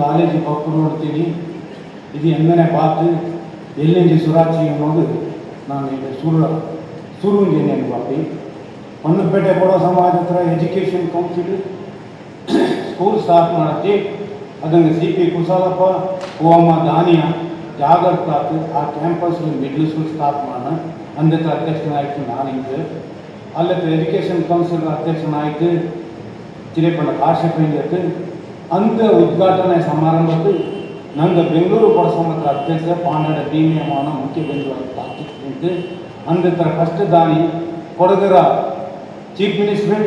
ಕಾಲೇಜಿಗೆ ಹೋಗಿ ನೋಡ್ತೀನಿ. ಇದು ಎಂದನೇ ಪಾತು. ಎಲ್ಲಿಂದ ಸುರಾಚಿ ಅನ್ನೋದು ನಾನು ಈಗ ಸುರು ಸುರುಂಗೇನೆ ಬಾಪಿ ಹೊನ್ನಪೇಟೆ ಕೊಡೋ ಸಮಾಜ ಹತ್ರ ಎಜುಕೇಷನ್ ಕೌನ್ಸಿಲ್ ಸ್ಕೂಲ್ ಸ್ಟಾರ್ಟ್ ಮಾಡಕ್ಕೆ ಅದನ್ನು ಸಿ ಪಿ ಕುಶಾಲಪ್ಪ, ಓಮ, ದಾನಿಯ ಜಾಗೃತ ಆತು. ಆ ಕ್ಯಾಂಪಸ್ ಮಿಡ್ಲ್ ಸ್ಕೂಲ್ ಸ್ಟಾರ್ಟ್ ಮಾಡೋಣ ಅಂದತ್ರ ಅಧ್ಯಕ್ಷನಾಯಿತು ನಾನು ಹಿಂಗೆ. ಅಲ್ಲತ್ರ ಎಜುಕೇಷನ್ ಕೌನ್ಸಿಲ್ ಅಧ್ಯಕ್ಷನಾಯಿತು ಚಿರೇಪಣ್ಣ ಕಾಶಪ್ಪಂಜತ್ತು ಅಂತ ಉದ್ಘಾಟನೆ ಸಮಾರಂಭದಲ್ಲಿ ನಂದು ಬೆಂಗಳೂರು ಪಡಸಮತ್ರ ಅಧ್ಯಕ್ಷ ಭೀಮಿಯ ಭೀಮಿಯಮಾನ ಮುಖ್ಯ ಬೆಂಗಳೂರು ಅಂದತ್ರ ಫಸ್ಟ್ ದಾನಿ ಕೊಡಗರ ಚೀಫ್ ಮಿನಿಸ್ಟರ್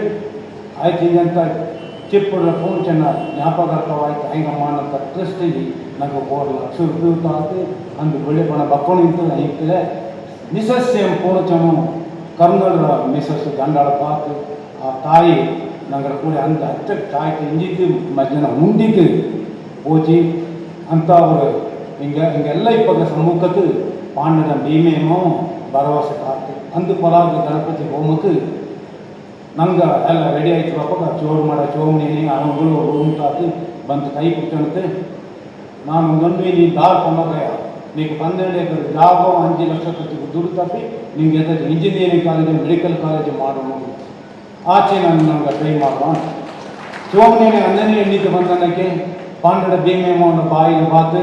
ಆಯ್ತು ಹಿಂಗಂತ ಚಿಪ್ಪ ಫೋನ್ ಚೆನ್ನ ಜ್ಞಾಪಕಾರ್ಥವಾಯ್ತು ಟ್ರಸ್ಟ್ ಟ್ರಸ್ಟಿಗೆ ನಂಗೆ ಮೂರು ಲಕ್ಷ ಉಪಯುಕ್ತ ಆಯ್ತು ಅಂದು ಒಳ್ಳೆ ಬಣ ಬಕ್ಕೊಂಡು ನಿಂತು ಐತಲೆ ಮಿಸಸ್ ಎಂ ಪೂರ್ಣಚನು ಕರ್ನಾಟಕ ಮಿಸಸ್ ಗಂಡಾಳ ಪಾತು ಆ ತಾಯಿ ನಂಗರ ಕೂಡ ಅಂತ ಅಚ್ಚ ತಾಯಿ ಇಂಜಿದ್ದು ಮಧ್ಯಾಹ್ನ ಉಂಡಿದ್ದು ಹೋಚಿ ಅಂತ ಅವರು ಹಿಂಗೆ ಹಿಂಗೆಲ್ಲ ಇಪ್ಪಗ ಸಮ್ಮುಖಕ್ಕೆ ಪಾಂಡದ ಭೀಮೇನೋ ಭರವಸೆ ಕಾತು ಅಂದು ಪಲಾದ ಗಣಪತಿ ಹೋಮಕ್ಕೆ ನಂಗೆ ಎಲ್ಲ ರೆಡಿ ಆಯ್ತು ಪಾಪ ಚೋರು ಮಾಡ ಚೋಮನಿ ಅವಗಳು ರೂಮ್ ಕಾತು ಬಂದು ಕೈ ಕುಚ್ಚಂತೆ ನಾನು ಗಂಡು ನೀ ದಾರ್ ಕೊಂಡೋಗಯ್ಯ నీకు పన్నెండు ఎకర జాబ్ అంచు లక్ష ఖర్చు ದುಡ್ಡು ತಪ್ಪಿ ನಿಂಗೆ ಎದ ಇಂಜಿನಿಯರಿಂಗ್ ಕಾಲೇಜ್ ಮೆಡಿಕಲ್ ಕಾಲೇಜ್ ಮಾಡೋಣ ಆಚೆ ನಾನು ನಂಗೆ ಟ್ರೈ ಮಾಡುವ. ಶಿವಮನೇನೆ ಹನ್ನನೇ ಎಣ್ಣಿಕೆ ಬಂದನಕ್ಕೆ ಪಾಂಡಡ ಭೀಮೇಮೋ ಅನ್ನೋ பார்த்து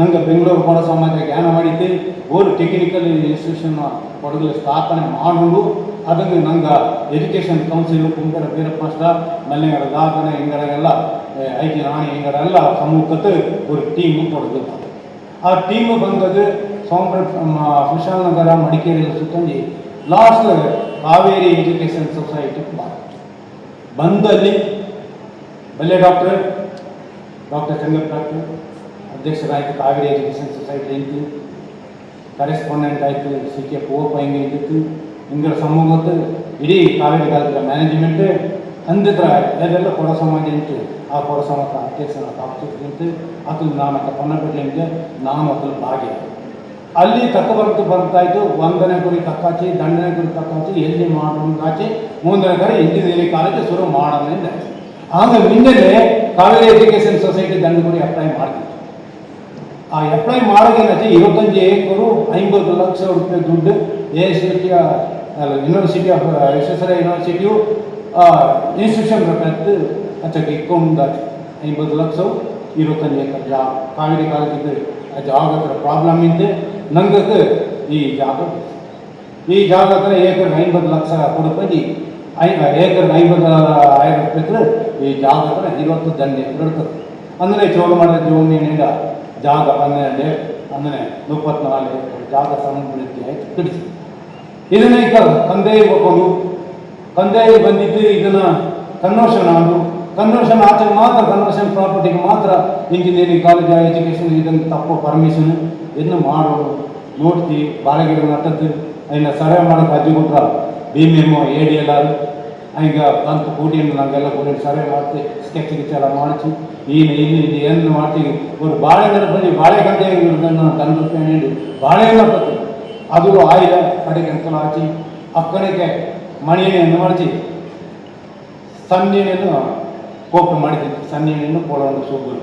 ನಂಗೆ ಬೆಂಗಳೂರು ಕೂಡ ಸಮಾಜ ಜ್ಞಾನ ಮಾಡಿದ್ದು. ಓರ್ ಟೆಕ್ನಿಕಲ್ ಇನ್ಸ್ಟಿಟ್ಯೂಷನ್ ಕೊಡಗಲು ಸ್ಥಾಪನೆ ಮಾಡೋದು ಅದನ್ನು ನಂಗೆ ಎಜುಕೇಷನ್ ಕೌನ್ಸಿಲ್ ಕುಂಗಡ ಬೀರಪ್ಪ ಸ್ಟಾರ್ ಮಲ್ಲಿಂಗಡ ದಾಖಲೆ ಹಿಂಗಡೆಲ್ಲ ರಾಣಿ ಹಿಂಗಡೆಲ್ಲ ಸಮ್ಮುಖತೆ ஒரு ಟೀಮ್ ಕೊಡದು. ಆ ಟೀಮ್ ಬಂದದ್ದು ಸೋಮರ ಕುಶಾಲನಗರ ಮಡಿಕೇರಿಯಲ್ಲಿ ಸುತ್ತಿ ಲಾಸ್ಟ್ ಕಾವೇರಿ ಎಜುಕೇಷನ್ ಸೊಸೈಟಿ ಬಂದಲ್ಲಿ ಬಲ್ಲೆ ಡಾಕ್ಟರ್ ಡಾಕ್ಟರ್ ಚಂದ್ರಪ್ಪ ಡಾಕ್ಟರ್ ಅಧ್ಯಕ್ಷರಾಯಿತು ಕಾವೇರಿ ಎಜುಕೇಷನ್ ಸೊಸೈಟಿ ಆಯಿತು ಕರೆಸ್ಪಾಂಡೆಂಟ್ ಆಯಿತು ಸಿ ಕೆ ಪೋಪ ಹಿಂಗೆ ಇದ್ದಿತ್ತು ಹಿಂಗಳ ಸಮೂಹದ ಇಡೀ ಕಾವೇರಿ ಕಾಲದ ಮ್ಯಾನೇಜ್ಮೆಂಟ್ ಅಂದಿದ್ರ ಅದೆಲ್ಲ ಕೊಡ ಸಮಾಜ ಇತ್ತು ಆ ಕೊಡ ಸಮಾಜ ಅಧ್ಯಕ್ಷರ ಕಾಪ್ತಿತ್ತು ಅದು ನಾನು ಅಕ್ಕ ಪನ್ನಪೇಟೆಗೆ ನಾನು ಅದನ್ನು ಭಾಗಿ ಅಲ್ಲಿ ಕಕ್ಕಬರದ್ದು ಬಂತಾಯಿತು ಒಂದನೇ ಗುರಿ ತಕ್ಕಾಚಿ ದಂಡನೇ ಗುರಿ ತಕ್ಕಾಚಿ ಎಲ್ಲಿ ಮಾಡೋದಾಚಿ ಮೂರನೇ ಕಡೆ ಇಂಜಿನಿಯರಿಂಗ್ ಕಾಲೇಜು ಶುರು ಮಾಡೋದ್ರಿಂದ ಆಗ ನಿನ್ನೆ ಕಾವೇರಿ ಎಜುಕೇಷನ್ ಸೊಸೈಟಿ ದಂಡ ಗುರಿ ಅಪ್ಲೈ ಮಾಡ್ತಿತ್ತು. ಆ ಅಪ್ಲೈ ಮಾಡೋದೇನಾಚೆ ಇವತ್ತೊಂದು ಏಕರು ಐಂಬತ್ತು ಲಕ್ಷ ರೂಪಾಯಿ ದುಡ್ಡು, ಎ ಯೂನಿವರ್ಸಿಟಿ ಆಫ್ ವಿಶ್ವೇಶ್ವರ ಯೂನಿವರ್ಸಿಟಿಯು ಇನ್ಸ್ಟಿಟ್ಯೂಷನ್ ರದ್ದು ಅಚ್ಚಕ್ಕೆ ಇಕ್ಕೊಂದಾಚೆ ಐಂಬತ್ತು ಲಕ್ಷ ಇವತ್ತೊಂದು ಏಕರ್ ಜಾಬ್ ಕಾವೇರಿ ಕಾಲೇಜಿದ್ದು ಜಾಬ್ ಹತ್ರ ಪ್ರಾಬ್ಲಮ್ ಇದ್ದೆ ನಂಗಕ್ಕೆ ಈ ಜಾಗ ಈ ಜಾಗ ಹತ್ರ ಏಕರ್ ಐಂಬತ್ತು ಲಕ್ಷ ಕೊಡ್ಕೊಂಡು ಐ, ಏಕರ್ ಐಂಬತ್ತು ಆಯಿரம் ರೂಪಾಯಿ ಈ ಜಾಗ ಹತ್ರ ಐವತ್ತು ದಂಡೆ ಇರ್ತದೆ. ಅಂದರೆ ಚೋಳು ಮಾಡಿದ ಜೋಮಿನಿಂದ ಜಾಗ ಹನ್ನೆರಡು ಅಂದರೆ ಮುಪ್ಪತ್ನಾಲ್ಕು ಜಾಗ ಸಮೃದ್ಧಿ ಆಯ್ತು ತಿಳಿಸಿ ಇದನ್ನ ಈಗ ಕಂದಾಯ ಹೋಗೋದು ಕಂದಾಯ ಬಂದಿದ್ದು ಇದನ್ನು ಕನ್ವರ್ಷನ್ ಆದು ಕನ್ವರ್ಷನ್ ಆಚೆ ಮಾತ್ರ ಕನ್ವರ್ಷನ್ ಪ್ರಾಪರ್ಟಿಗೆ ಮಾತ್ರ ಇಂಜಿನಿಯರಿಂಗ್ ಕಾಲೇಜ್ ಎಜುಕೇಷನ್ ಇದನ್ನು ತಪ್ಪು ಪರ್ಮಿಷನ್ ಇದನ್ನು ಮಾಡೋದು ನೋಡ್ತಿ ಬಾಳೆಗಿಡ ನಟ್ಟದ್ದು ಅದನ್ನು ಸರ್ವೆ ಮಾಡೋಕೆ ಅಜ್ಜಿ ಕೊಟ್ರ B M M A D L R ಈಗ ಬಂತು ಕೂಡಿಯನ್ನು ನಂಗೆಲ್ಲ ಕೂಡಿ ಸರ್ವೆ ಮಾಡ್ತಿ ಸ್ಕೆಚ್ ಗಿಚ್ ಎಲ್ಲ ಮಾಡಿಸಿ. ಏನು ಇಲ್ಲಿ ಇದು ಏನು ಮಾಡ್ತೀವಿ ಒಂದು ಬಾಳೆಗಿಡ ಬಂದು ಬಾಳೆಗಂಟೆ ಇರೋದನ್ನು ತಂದು ರೂಪಾಯಿ ನೀಡಿ. ಬಾಳೆಗಿಡ ಬರ್ತದೆ ಅದು ಆಯಿಲ, ಕಡೆಗೆ ಅಂತಲೂ ಹಾಕಿ, ಅಕ್ಕನಿಗೆ ಮಣಿಯನ್ನು ಮಾಡಿಸಿ ಸನ್ನಿಯನ್ನು ಕೋಪ ಮಾಡಿದೆ ಸನ್ನಿಯನ್ನು ಕೋಲವನ್ನು ಸೋಗರು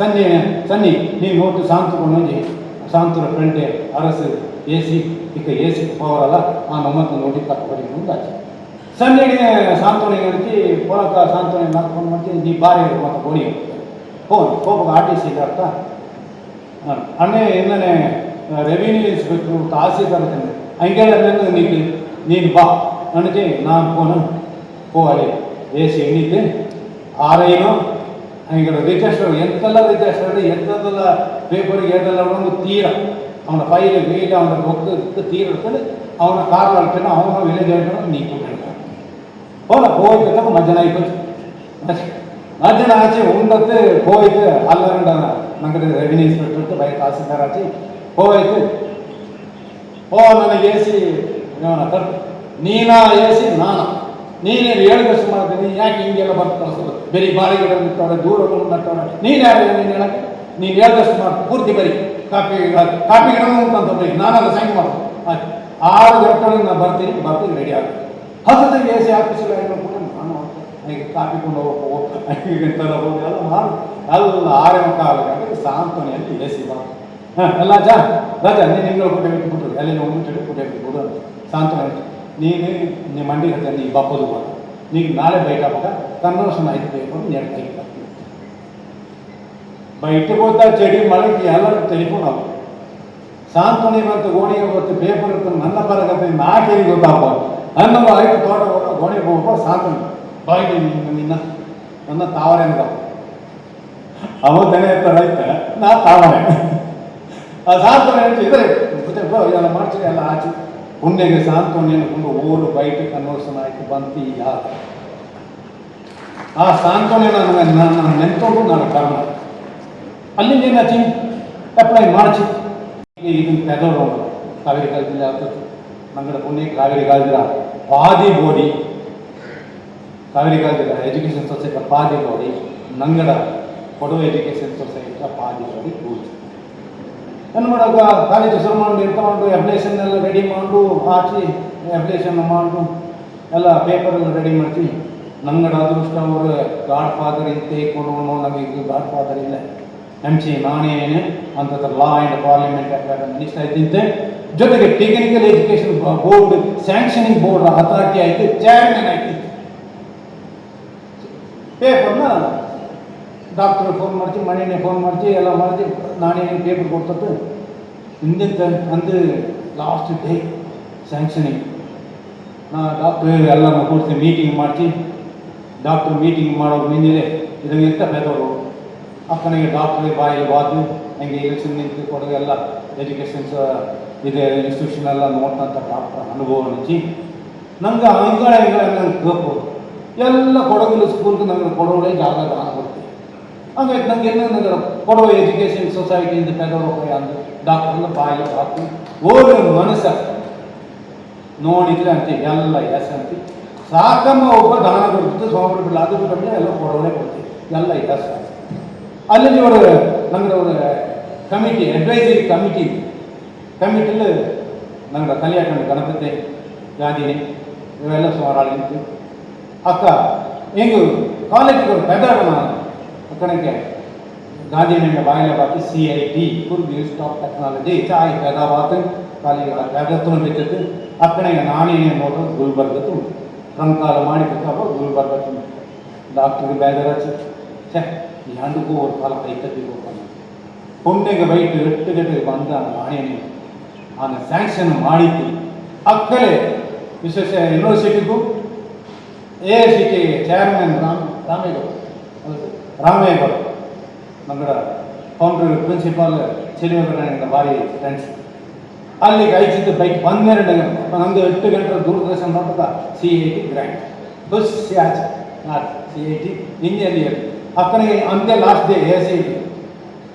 ಸನ್ನಿ ಸನ್ನಿ ನೀವು ನೋಟು ಸಾಂತ್ಕೊಂಡು ಹೋಗಿ ಸಾಂತರ ಫ್ರೆಂಡೆ ಅರಸು ಎ ಸಿ ಈಗ ಎ ಸಿ ಪವರ್ ಅಲ್ಲ, ಆ ನಮ್ಮನ್ನು ನೋಡಿ ತಕ್ಕೊಂಡು ಮುಂದೆ ಆಚೆ. ಸನ್ನಿಗೆ ಸಾಂತ್ವನಿಗೆ ಅಂತಿ ಪೊಲಕ ಸಾಂತ್ವನಿಗೆ ನಾಲ್ಕೊಂಡು ಮಾಡ್ತೀನಿ ನೀ ಬಾರಿ ಮತ್ತು ಗೋಡಿ ಹೋ ಕೋಪ ಆರ್ ಟಿ ಸಿ ಅರ್ಥ ಅಣ್ಣೆ ಇನ್ನೇ ರೆವಿನ್ಯೂ ಇನ್ಸ್ಪೆಕ್ಟ್ರು ತಹಸೀಲ್ದಾರ್ ತಂದೆ ಹಂಗೆಲ್ಲ ನೀನು ನೀನು ಬಾ. ಅಣ್ಣಿ ನಾನು ಫೋನು ಹೋ ಅಲ್ಲಿ ಎ ಸಿ ಎಣ್ಣಿದ್ದೆ. ಆರೈನು ಈಗ ರಿಜಿಸ್ಟರ್ ಎಂತೆಲ್ಲ ರಿಜಿಸ್ಟರ್ ಎಂಥದ್ದೆಲ್ಲ ಪೇಪರ್ಗೆ ಎಂತೆಲ್ಲ ಒಂದು ತೀರ ಅವನ ಫೈಲ್ ವೀಲ್ ಅವನ ಬುಕ್ ತೀರ ಇರ್ತದೆ ಅವನ ಕಾರ್ ಅಳ್ತಾನೆ ಅವನ ವಿಲೇಜ್ ಹೇಳ್ತಾನೆ ನೀ ಕೂತ್ಕೊಳ್ತಾನೆ ಹೋದ ಹೋಯ್ತು ಮಧ್ಯಾಹ್ನ ಆಯ್ತು ಮಧ್ಯಾಹ್ನ ಆಚೆ ಉಂಡದ್ದು ಹೋಯ್ತು ಅಲ್ಲರಂಡ ನಗರ ರೆವಿನ್ಯೂ ಇನ್ಸ್ಪೆಕ್ಟರ್ ಬೈ ತಹಸೀಲ್ದಾರ್ ಆಚೆ ಹೋಯ್ತು ಓ ನನಗೆ ಎ ಸಿ ಕರ್ ನೀನಾ ಎ ಸಿ ನಾನಾ ನೀನೇನು ಹೇಳಿದಷ್ಟು ಮಾಡ್ತೀನಿ ಯಾಕೆ ಹಿಂಗೆಲ್ಲ ಬಂದು ಕಳಿಸೋದು? ಬರೀ ಬಾಳೆಗಿಡ ನಿಂತವ್ರೆ, ದೂರ ನಟ್ಟವ್ರೆ ನೀನು ಯಾರು ನೀನು ಹೇಳಕ್ಕೆ? ನೀನು ಹೇಳಿದಷ್ಟು ಸುಮಾರು ಪೂರ್ತಿ ಬರೀ. ಕಾಪಿ ಕಾಪಿ ಗಿಡ ಅಂತ ಬರೀ ನಾನಲ್ಲ ಸೈನ್ ಮಾಡು ಆಯ್ತು. ಆರು ಗಂಟೆಗೆ ನಾನು ಬರ್ತೀನಿ ಬರ್ತೀನಿ ರೆಡಿ ಆಗುತ್ತೆ ಹತ್ತದ ಎ ಸಿ ಆಫೀಸಲ್ಲಿ ಕೂಡ ನಾನು ನನಗೆ ಕಾಪಿ ಕೊಂಡು ಹೋಗ್ಬೇಕು ಐದು ಗಂಟೆ ಹೋಗಿ ಎಲ್ಲ ಮಾಡು. ಅಲ್ಲ ಆರೆ ಕಾಲ ಗಂಟೆಗೆ ಸಾಂತ್ವನೆಯಲ್ಲಿ ಎ ಸಿ ಬಾ ಹಾಂ, ಎಲ್ಲ ಜಾ ರಾಜ, ನೀನು ಹಿಂಗೆ ಕೊಟ್ಟೆ ಬಿಟ್ಟು ಬಿಟ್ಬಿಟ್ರು ಎಲ್ಲಿ ಹೋಗ್ಬಿಟ್ಟು ಬಿಟ್ಟು ಬಿಡೋದು ಸಾಂತ್ವನ ನೀನೇ ನಿಮ್ಮ ಮಂಡಿಗೆ ಹೇಳ್ತೀನಿ ಈಗ ಬಪ್ಪದು ಕೂಡ నీకు నాಳೆ బయట కన్నా అయితే పేపర్ నేను తెలిపి బయటకు పోతా చెడి మనకి ఎలా తెలిపినావు సాంతనేమంత గోణిగా పోతే పేపర్ నన్న పరగతే నాకేది గొప్ప అన్న ఐదు తోట గోణిగా పోప సాంతం బయట నిన్న నన్న తావరేను కావు అవద్దనే ರೈತ ನಾ ತಾವರೆ ಆ ಸಾಂತನ ಇದರ ಜೊತೆ ಎಲ್ಲ ಮಾಡ್ತೀನಿ ಎಲ್ಲ ಆಚೆ ಪುಣ್ಯಗೆ ಸಾಂತ್ವನ ಅನ್ಕೊಂಡು ಊರು ಬಯಟ ಕನ್ವರ್ಷನ್ ಆಯ್ತು ಬಂತು ಯಾರು? ಆ ಸಾಂತ್ವನ ನನಗೆ ನಾನು ನೆನ್ಕೊಂಡು ನಾನು ಕರ್ಮ. ಅಲ್ಲಿಂದ ಏನಾಚಿ ಅಪ್ಲೈ ಮಾಡ್ಚಿ ಈಗ ಇದನ್ನ ಪೆದವರು ಕಾವೇರಿ ಕಾಲದಲ್ಲಿ ಆಗ್ತದೆ. ನಂಗಡ ಪುಣ್ಯ, ಕಾವೇರಿ ಕಾಲದ ಪಾದಿ ಬೋಡಿ ಕಾವೇರಿ ಕಾಲದ ಎಜುಕೇಷನ್ ಸೊಸೈಟಿ ಪಾದಿ ಬೋಡಿ ನಂಗಡ ಕೊಡವ ಎಜುಕೇಷನ್ ಸೊಸೈಟಿ ಪಾದಿ ಬೋಡಿ ಕೂತು ಏನು ಮಾಡೋದು ಕಾಲೇಜ್ ಶುರು ಮಾಡಿ ಇಟ್ಕೊಂಡು ಅಪ್ಲಿಕೇಶನ್ ಎಲ್ಲ ರೆಡಿ ಮಾಡು ಹಾಕಿ ಅಪ್ಲಿಕೇಶನ್ ಮಾಡು ಎಲ್ಲ ಪೇಪರ್ ಎಲ್ಲ ರೆಡಿ ಮಾಡಿ ನಂಗಡ ಅದೃಷ್ಟ ಅವರು ಗಾಡ್ ಫಾದರ್ ಇಂತೆ ಕೊಡೋಣ ನಮಗೆ ಗಾಡ್ ಫಾದರ್ ಇಲ್ಲ. ಎಂ ಸಿ ನಾನೇನೆ ಅಂತ law and parliament academy minister ಇದ್ದಿದ್ದೆ ಜೊತೆಗೆ technical education board sanctioning board authority ಆಯಿತು ಚೇರ್ಮನ್ ಆಯ್ತು. ಪೇಪರ್ನ ಡಾಕ್ಟ್ರ್ ಫೋನ್ ಮಾಡ್ತಿ ಮನೆಯೇ ಫೋನ್ ಮಾಡ್ತಿ ಎಲ್ಲ ಮಾಡ್ತಿ ನಾನೇ ಪೇಪರ್ ಕೊಡ್ತದ್ದು? ಹಿಂದಿನ ಅಂದು ಲಾಸ್ಟ್ ಡೇ ಸ್ಯಾಂಕ್ಷನಿಂಗ್ ನಾ ಡಾಕ್ಟ್ರ್ ಎಲ್ಲ ಕೂರಿಸಿ ಮೀಟಿಂಗ್ ಮಾಡ್ತಿ ಡಾಕ್ಟ್ರ್ ಮೀಟಿಂಗ್ ಮಾಡೋದು ಮೀನಿದೆ ಇದು ಎಂತ ಬೆದವರು ಅಕ್ಕನಿಗೆ ಡಾಕ್ಟ್ರಿಗೆ ಬಾಯಿಲಿ ಬಾದು ಹಂಗೆ ಎಲೆಕ್ಷನ್ ನಿಂತು ಕೊಡೋದು ಎಲ್ಲ ಎಜುಕೇಷನ್ಸ್ ಇದೆ ಇನ್ಸ್ಟಿಟ್ಯೂಷನ್ ಎಲ್ಲ ನೋಡ್ತಂಥ ಡಾಕ್ಟ್ರ್ ಅನುಭವ ಹಂಚಿ, ನಂಗೆ ಅಂಗಳ ಅಂಗಳ ಎಲ್ಲ ಕೊಡಗಿಲ್ಲ ಸ್ಕೂಲ್ಗೆ ನಮಗೆ ಕೊಡೋಳೆ ಜಾಗ ಹಂಗಾಗಿ ನಂಗೆ ಎಲ್ಲ ನಂಗೆ ಕೊಡವ ಎಜುಕೇಷನ್ ಸೊಸೈಟಿಯಿಂದ ಪೆದವರು ಅಂದು ಡಾಕ್ಟ್ರನ್ನ ಬಾಯಲ್ಲಿ ಹಾಕಿ ಓದ ಮನಸ್ಸ ನೋಡಿದ್ರೆ ಅಂತೀವಿ ಎಲ್ಲ ಎಸ್ ಅಂತೀವಿ ಸಾಕಮ್ಮ ಒಬ್ಬ ದಾನ ಕೊಡ್ತಿತ್ತು ಸ್ವಾಮಿ ಬಿಡಲ್ಲ ಅದು ಬಿಟ್ಟರೆ ಎಲ್ಲ ಕೊಡೋಳೆ ಕೊಡ್ತೀವಿ ಎಲ್ಲ ಎಸ್ ಅಲ್ಲಿ ಇವರು ನಮ್ಗೆ ஒரு ಕಮಿಟಿ ಅಡ್ವೈಸರಿ ಕಮಿಟಿ ಕಮಿಟಿಲಿ ನಂಗೆ ಕಲಿಯಾಕಂಡು ಗಣಪತಿ ಗಾಂಧಿನಿ ಇವೆಲ್ಲ ಸುಮಾರು ನಿಂತು ಅಕ್ಕ ಹಿಂಗೆ ಕಾಲೇಜಿಗೆ ಒಂದು ಸಿ ಐ ಟಿ ಕುರ್ಬಿ ಇನ್ಸ್ಟಿಟ್ಯೂಟ್ ಆಫ್ ಟೆಕ್ನಾಲಜಿ ಚಾಯ್ ಪೆದಾವಾತ್ ಕಾಲಿಗೆ ಪೆದತ್ತು ಬಿಟ್ಟಿತ್ತು ಅಕ್ಕನಿಗೆ ನಾನೇ ನೋಡು ಗುಲ್ಬರ್ಗತ್ತು ಟ್ರಂಕಾಲ ಮಾಡಿ ಬಿಟ್ಟವ ಗುಲ್ಬರ್ಗತ್ತು ಡಾಕ್ಟ್ರಿಗೆ ಬೇಜಾರಾಚು ಛೇ, ಈ ಹಂಡಕ್ಕೂ ಒಂದು ಕಾಲ ಕೈ ಹೋಗ್ತಾನೆ. ಪುಣ್ಯಗೆ ಬೈಟ್ ಎಟ್ಟುಗಟ್ಟಿಗೆ ಬಂದ ನಾಣೇನೆ ಆನ ಸ್ಯಾಂಕ್ಷನ್ ಮಾಡಿದ್ದು. ಅಕ್ಕಲೇ, ವಿಶೇಷ ಯೂನಿವರ್ಸಿಟಿಗೂ A C T chairman Ram, Ramegowda. ಹೌದು, ರಾಮೇಗೌಡ ನಮ್ಮಡ ಫೌಂಡ್ರ್ ಪ್ರಿನ್ಸಿಪಾಲ್ ಸಿರಿಮಗಡನಿಂದ ಭಾರಿ ಫ್ರೆಂಡ್ಸ್ ಅಲ್ಲಿಗೆ ಐಚಿದ್ದು ಬೈಕ್ ಪನ್ನೆರಡು ನಮ್ಮದು ಎಂಟು ಗಂಟೆ ದೂರದರ್ಶನ ನೋಡ್ತಾ ಸಿ ಐ ಟಿ ಗ್ರ್ಯಾಂಡ್ ಖುಷಿ ಆಚೆ ಸಿ ಐ ಟಿ ಇಂಜಿನಿಯರ್ ಅಕ್ಕನಿಗೆ ಅಂತೆ last day A C I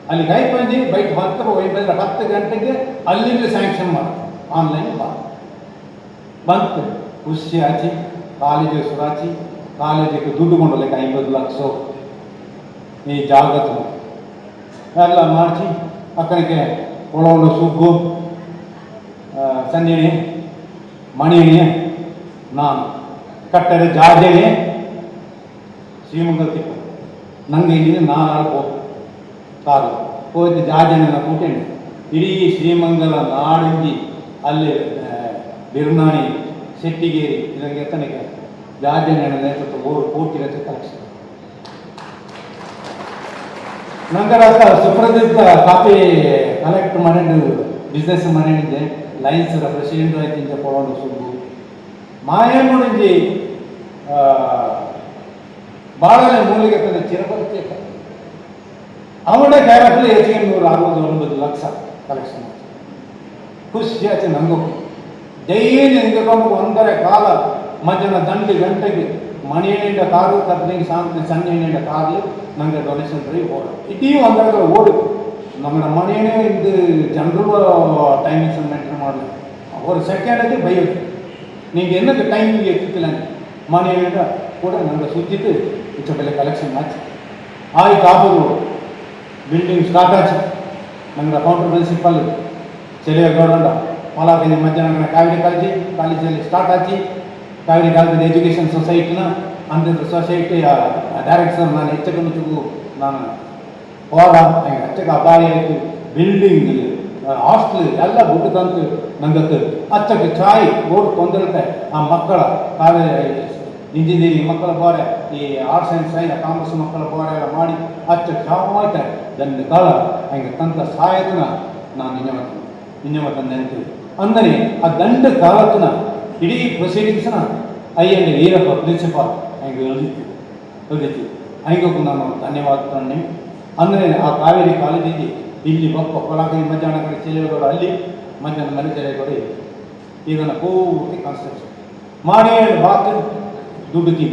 ಅಲ್ಲಿ ಕೈ ಬಂದು ಬೈಕ್ ಹತ್ತು ಒಯ್ಬಂದ್ರೆ ಹತ್ತು ಗಂಟೆಗೆ ಅಲ್ಲಿಂದ ಸ್ಯಾಂಕ್ಷನ್ ಮಾಡ್ತಾರೆ ಆನ್ಲೈನ್ ಬಾ. ಬಂತು. ಖುಷಿ ಆಚಿ ಕಾಲೇಜಿಗೆ ಸುರಾಚಿ ಕಾಲೇಜಿಗೆ ದುಡ್ಡು ಕೊಂಡೋಗ್ಲಿಕ್ಕೆ ಐವತ್ತು ಲಕ್ಷ. ಈ ಜಾಗತ್ತು ಎಲ್ಲ ಮಾಡಿಸಿ ಅಕ್ಕನಿಗೆ ಒಳಗೊಂಡು ಸುಗ್ಗು ಸಂಜೆಣಿ ಮಣಿಣಿ ನಾನು. ಕಟ್ಟರೆ ಜಾಜಣಿ ಶ್ರೀಮಂಗಲ್ ತಿಪ್ಪ ನಂಗೆ ಇಲ್ಲಿ ನಾನು ಆಳ್ಕೋ ಕಾಲು. ಹೋಯ್ತು ಜಾಜನ ಕೂಟೇನೆ ಇಡೀ ಶ್ರೀಮಂಗಲ ನಾಡಿಂದಿ ಅಲ್ಲಿ ಬಿರ್ನಾಣಿ ಶೆಟ್ಟಿಗೇರಿ ಇದಕ್ಕೆ ಎತ್ತನಿಗೆ ಜಾಜನ ನೇತೃತ್ವ ಊರು ಕೋಟಿ ರಚಿತ ನಂತರ ಸುಪ್ರದೀಪ್ ಕಾಪಿ ಕಲೆಕ್ಟ್ ಮಾಡಿದ್ದು ಬಿಸ್ನೆಸ್ ಮಾಡಿದ್ದೆ. ಲೈನ್ಸ್ ಪ್ರೆಸಿಡೆಂಟ್ ಆಯ್ತು ಕೊಡೋದು ಸುಬ್ಬು ಮಾಯಮ್ಮನಿಗೆ ಬಾಳಲೆ ಮೂಲಿಗೆ ತನ್ನ ಚಿರಬರ್ತಿ ಅವನ ಕ್ಯಾರೆಕ್ಟರ್ ಹೆಚ್ಚಿಗೆ ನೂರು ಅರವತ್ತು ಒಂಬತ್ತು ಲಕ್ಷ ಕಲೆಕ್ಷನ್ ಖುಷಿ ಆಚೆ ನಂಗೂ ಡೈಲಿ ನಿಂತ್ಕೊಂಡು ಒಂದರ ಕಾಲ ಮಧ್ಯಾಹ್ನ ದಂಡಿ ಗಂಟೆಗೆ ಮನೆ ಏನಿಂದ ಕಾರು சாமி ಸಾಂಗ್ ಸಣ್ಣ ಏನಿಂದ ಕಾರ್ಲು ನಂಗೆ ಡೊನೇಷನ್ ಫ್ರೀ ಓಡು ಇದೀಗ ಒಂದರ ಓಡು ನಮ್ಮ ಮನೆಯೇ ಇದು ಜನರು ಟೈಮಿಂಗ್ಸ್ ಮೆಂಟೇನ್ ಮಾಡಲಿ ஒரு செகண்டுக்கு பயம் நீங்கள் என்னது டைமிங் எடுத்துக்கலாங்க மணி வேண்டாம் கூட நாங்கள் சுற்றிட்டு மிச்சப்பள்ள கலெக்ஷன் ஆச்சு. ஆய் காப்பது பில்டிங் ஸ்டார்ட் ஆச்சு. நாங்கள் கவுண்டர் பிரின்சிபல் செலியா கவர்மெண்டா மலாபதி மத்தியான காவிரி காலேஜ் காலேஜ் ஸ்டார்ட் ஆச்சு. ಕಾವೇರಿ ಕಾಲದ ಎಜುಕೇಷನ್ ಸೊಸೈಟಿನ ಅಂದಿದ್ದ ಸೊಸೈಟಿಯ ಡೈರೆಕ್ಟರ್ ನಾನು ಹೆಚ್ಚು ನಾನು ಹೋದ ಹೆಚ್ಚಕ ಅಪಾಯ ಆಯಿತು ಬಿಲ್ಡಿಂಗ್ ಹಾಸ್ಟೆಲ್ ಎಲ್ಲ ಬಿಟ್ಟದಂತು ನಂಗತ್ತು ಅಚ್ಚಕ್ಕೆ ಚಾಯ್ ಓಡ್ ತೊಂದರೆ ಆ ಮಕ್ಕಳ ಕಾವೇರಿ ಇಂಜಿನಿಯರಿಂಗ್ ಮಕ್ಕಳ ಬೋರೆ ಈ ಆರ್ಟ್ಸ್ ಆ್ಯಂಡ್ ಸೈನ್ಸ್ ಕಾಮರ್ಸ್ ಮಕ್ಕಳ ಬೋರೆ ಎಲ್ಲ ಮಾಡಿ ಅಚ್ಚ ಚಾವಾಯ್ತ ದಂಡ ಕಾಲ, ಹಂಗೆ ತಂತ ಸಹಾಯತನ ನಾನು ನಿಜವತ್ತ ನಿಜವತ್ತ ನೆನಪು ಅಂದರೆ ಆ ದಂಡ ಕಾಲತನ ఇడిగి ప్రొసీడింగ్స్న అయ్యండి వీర ప్రిన్సిపాల్ ఆయనకు వెళ్ళి వెళ్ళి అయ్యకున్నాను ధన్యవాదాలని అందరినీ ఆ కావేరీ కాలేజీకి ఇల్లి గొప్ప కొలాకి మధ్యాహ్నం కూడా చెల్లెలు కూడా అల్లి మధ్యాహ్నం మళ్ళీ చెల్లెలు ఏదైనా పూర్తి కన్స్ట్రక్షన్ మాడే బాత్ దుడ్డు తీ.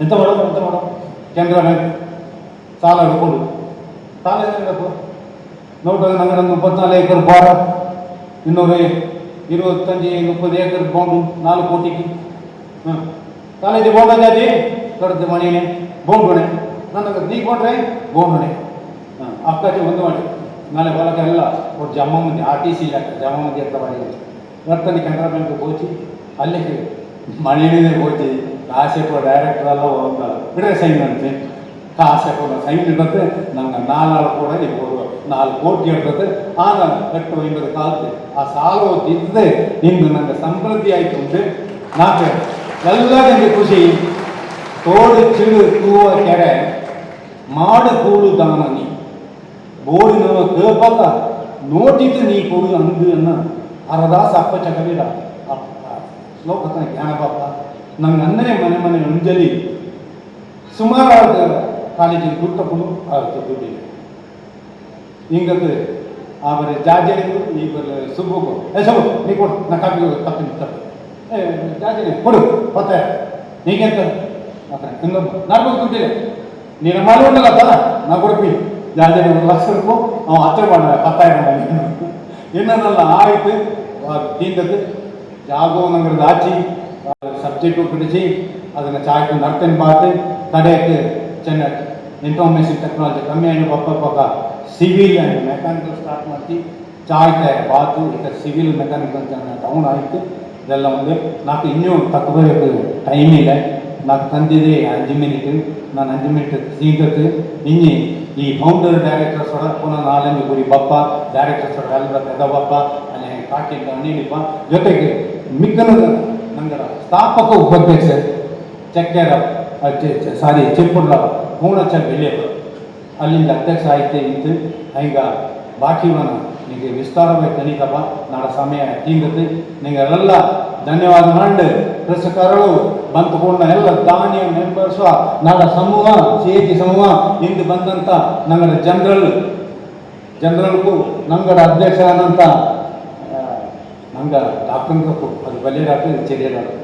ఎంత పడదు ఎంత పడదు కేంద్ర బ్యాంక్ చాలా రూపాయలు. చాలా ఎందుకు నూట నలభై రెండు నాలుగు ఎకరు బాగా ఇన్నోవే. ఇరవై ముప్పై ఏకర్ బాండు నాలుగు కోటికి కానీ ఇది బాగుంటుంది అది ಕಡದ ಮಣಿನೇ ಬೋಂಬಣೆ ನನಗೆ ನೀ ಕೊಟ್ರೆ ಬೋಂಬಣೆ ಅಕ್ಕ ಒಂದು ಮಾಡಿ ನಾಳೆ ಹೊಲಕ್ಕೆಲ್ಲ ಅವ್ರು ಜಮ್ಮ ಮುಂದೆ ಆರ್ ಟಿ ಸಿ ಇಲಾಖೆ ಜಮ್ಮ ಮುಂದೆ ಅಂತ ಮಾಡಿ ಬರ್ತಾನೆ ಕೆನರಾ ಬ್ಯಾಂಕ್ ಹೋಗಿ ಅಲ್ಲೇ ಮಣಿನೇ ಹೋಗಿ ಕಾಸೆ ಕೊಡೋ ಡೈರೆಕ್ಟರ್ ಅಲ್ಲ ಹೋಗ್ತಾರೆ ಬಿಡ್ರೆ ಸೈನ್ ಅಂತೆ ಕಾಸೆ ಕೊಡೋ ಸೈನ್ ಇಡುತ್ತೆ ನಂಗೆ ನಾಲ್ಕು ಕೂಡ ಇರ್ಬೋದು ನಾಲ್ಕು ಕೋಟಿ ಹೇಳ್ತದೆ. ಆಗ ಕಟ್ಟುವ ಎಂಬುದು ಕಾಲತೆ ಆ ಸಾಲ ಇದ್ದೆ ಇಂದು ನನಗೆ ಸಮೃದ್ಧಿ ಆಯಿತು ಅಂದ್ರೆ ನಾಲ್ಕು ನನಗೆ ಖುಷಿ. ತೋಡು, ಚಿಡು, ತೂವ, ಕೆರೆ. ಮಾಡ ಕೂಡು ದಾನ ನೀ. ಬೋಡಿನವ ಕೇಳ್ಬಾಕ ನೋಟಿದ್ದು ನೀ ಕೊಡು ಅಂದು ಅನ್ನ. ಅರದಾಸ ಅಪ್ಪ ಚಕವೀರ ಶ್ಲೋಕ ಜ್ಞಾನ ಬಾಪ ನಂಗೆ ಅನ್ನನೇ ಮನೆ ಮನೆ ಅಂಜಲಿ. ಸುಮಾರು ಕಾಲೇಜಿಗೆ ಗುರ್ತಕೊಂಡು ಆಗುತ್ತೆ ಅದಕ್ಕೆ ದುಡ್ಡಿದೆ ಹಿಂಗದು ಆಮೇಲೆ ಜಾಜರಿಗೂ ಈ ಬರ ಸುಬ್ಬು ಏ, ಸುಬ್ಬು, ನೀ ಕೊಡು. ನಾ ಕಾಪಿ ತಪ್ಪಿನ ತಪ್ಪು ಏ ಜಾಜರಿ ಕೊಡು. ಮತ್ತೆ ನೀಗೆಂತ ಇನ್ನೊಬ್ಬ ನಾನು ದುಡ್ಡಿದೆ ನೀನು ಮಾಡಿ ಉಂಟಲ್ಲ ತಲ ನಾ ಕೊಡ್ತೀನಿ. ಜಾಜರಿ ಒಂದು ಲಕ್ಷ ರೂಪಾಯಿ ಅವ್ನು ಹತ್ತಿರ ಮಾಡ ಪತ್ತಾಯ ಇನ್ನೊಂದಲ್ಲ, ಆಯ್ತು. ನಂಗರದ ಆಚಿ. ಸಬ್ಜೆಕ್ಟು ಬಿಡಿಸಿ, ಅದನ್ನು ಚಾಯ್ಕೊಂಡು ನಡ್ತೇನೆ ಬಾತು ಕಡೆಯಕ್ಕೆ ಚೆನ್ನಾಗಿ ಇನ್ಫಾರ್ಮೇಷನ್ ಟೆಕ್ನಾಲಜಿ ಕಮ್ಮಿ ಆಗಿ ಪಕ್ಕ ಪಕ್ಕ ಸಿವಿಲ್ ಆ್ಯಂಡ್ ಮೆಕ್ಯಾನಿಕಲ್ ಸ್ಟಾರ್ಟ್ ಮಾಡಿ ಚಾಯ್ ಬಾತು ಈಗ ಸಿವಿಲ್ ಮೆಕ್ಯಾನಿಕಲ್ ಡೌನ್ ಆಯಿತು. ಇದೆಲ್ಲ ಒಂದು ನಾಲ್ಕು, ಇನ್ನೂ ತಗೋಬೇಕು ಟೈಮ್ ಇಲ್ಲ. ನಾಲ್ಕು ತಂದಿದೆ, ಅಂಜು ಮಿನಿಟ್. ನಾನು ಅಂಜು ಮಿನಿಟ್ ಸೀಗತ್ತು ಇನ್ನಿ ಈ ಫೌಂಡರ್ ಡೈರೆಕ್ಟರ್ ಸೊಡ ಪುನಃ ನಾಲಂಜು ಗುರಿ ಬಪ್ಪ ಡೈರೆಕ್ಟರ್ ಸೊಡ ಎಲ್ಲ ಪೆದಬಪ್ಪ ಅಲ್ಲಿ ಕಾಟಿಂದ ಅನಿಲಿಪ್ಪ ಜೊತೆಗೆ ಮಿಕ್ಕನ ನಂಗರ ಸ್ಥಾಪಕ ಉಪಾಧ್ಯಕ್ಷ, ಚಕ್ಕೆರ ಸಾರಿ ಚಿಪ್ಪುಡ್ಲ ಪೂರ್ಣಚ ಬೆಳೆಯಪ್ಪ ಅಲ್ಲಿಂದ ಅಧ್ಯಕ್ಷ ಆಯ್ತೆ ಇತ್ತು ಹಂಗ ಬಾಕಿವನ ನಿಮಗೆ ವಿಸ್ತಾರವಾಗಿ ತನಿಕಪ್ಪ ನಾಡ ಸಮಯ ತೀಂಗತ್ತು ನಿಮಗೆಲ್ಲ ಧನ್ಯವಾದ ಮಾಡಿ ಕೃಷಿಕರು ಬಂತುಕೊಂಡ ಎಲ್ಲ ದಾನಿಯ ಮೆಂಬರ್ಸ್ ನಾಡ ಸಮೂಹ ಸೇತಿ ಸಮೂಹ ಇಂದು ಬಂದಂತ ನಂಗಡ ಜನರಲ್ ಜನರಲ್ಗೂ ನಂಗಡ ಅಧ್ಯಕ್ಷ ಆದಂತ ಆ, ನಂಗ ಡಾಕ್ಟರ್ ಅದು ಬಲ್ಯ ಡಾಕ್ಟರ್ ಚೆರಿಯ ಡಾಕ್ಟರ್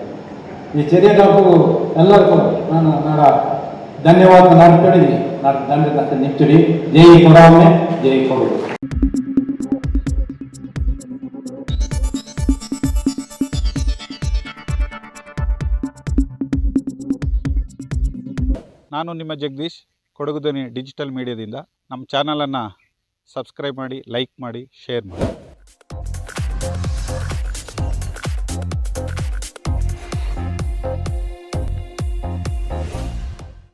ಈ ಚೆರಿಯ ಡಾಕ್ಟರು ಎಲ್ಲರಿಗೂ ನಾನು ನಾಡ ಧನ್ಯವಾದ ನಡ್ಕೊಂಡಿದ್ದೀನಿ ನಾಡು ದಂಡ ನಿಂತಿಡಿ ಜೈ ಕೊಡಾಮೆ ಜೈ ಕೊಡುವುದು ನಾನು ನಿಮ್ಮ ಜಗದೀಶ್ ಕೊಡಗು ಧ್ವನಿ ಡಿಜಿಟಲ್ ಮೀಡಿಯಾದಿಂದ. ನಮ್ಮ ಚಾನಲನ್ನು ಸಬ್ಸ್ಕ್ರೈಬ್ ಮಾಡಿ, ಲೈಕ್ ಮಾಡಿ, ಶೇರ್ ಮಾಡಿ.